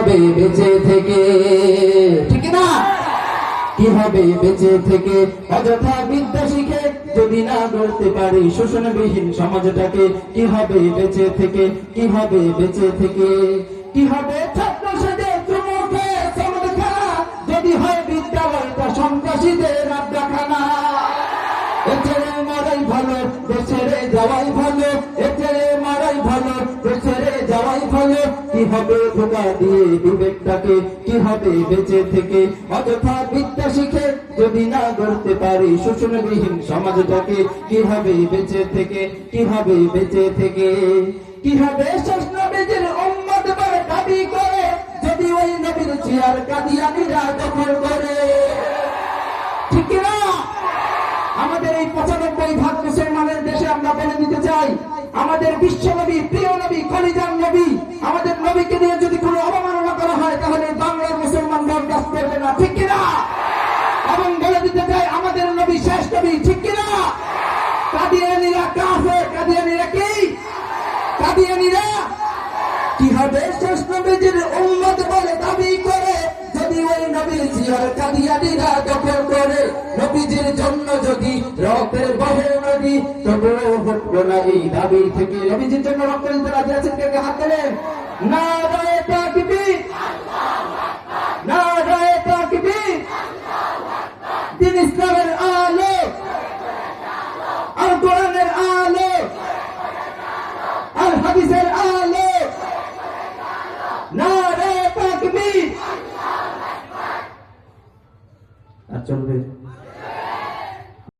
হবে বেঁচে থেকে? ঠিক না কি হবে বেঁচে থেকে? অযথা বিদ্যা শিখে যদি না গড়তে পারি শোষণবিহীন সমাজটাকে, কি হবে বেঁচে থেকে? কি হবে বেঁচে থেকে? কি হবে? ভালো দেশেরে যাওয়াই ভালো দেশেরে কি হবে ধোকা দিয়ে বিবেকটাকে কি হবে বেঁচে থেকে? অযথা বিদ্যা শিখে যদি না পারি শোষণবিহীন সমাজটাকে কি হবে বেঁচে থেকে? কি হবে বেঁচে থেকে? কি হবে উম্মত দাবি করে? যদি ওই নবীর চেয়ার কাদিয়ানিরা দখল করে। ঠিক না আমাদের এই পঁচানব্বই ভাগ মুসলমানের দেশে আমরা বলে দিতে চাই, আমাদের বিশ্ব নবী প্রিয় নবী কলিজান নবী নবীকে নিয়ে যদি কোনো অবমাননা করা হয়, তাহলে বাংলার মুসলমান বরদাস্ত করবে না। ঠিক কিনা? এবং বলে দিতে চাই, আমাদের নবী শেষ নবী, ঠিক কিনা? কাদিয়ানিরা কাফে কাদিয়ানিরা কি? কাদিয়ানিরা? কি হবে শেষ নবীজির উম্মত বলে দাবি করে? যদি নবীজির জন্য যদি রক্তের বহে নদী তবুও হটবো না এই দাবি থেকে নবীজির জন্য রক্ত দিতে রাজি আছেন কে হাত দেবেন না রায় তাকবীর না রায় তাকবীর দিন ইসলাম আর চলবে।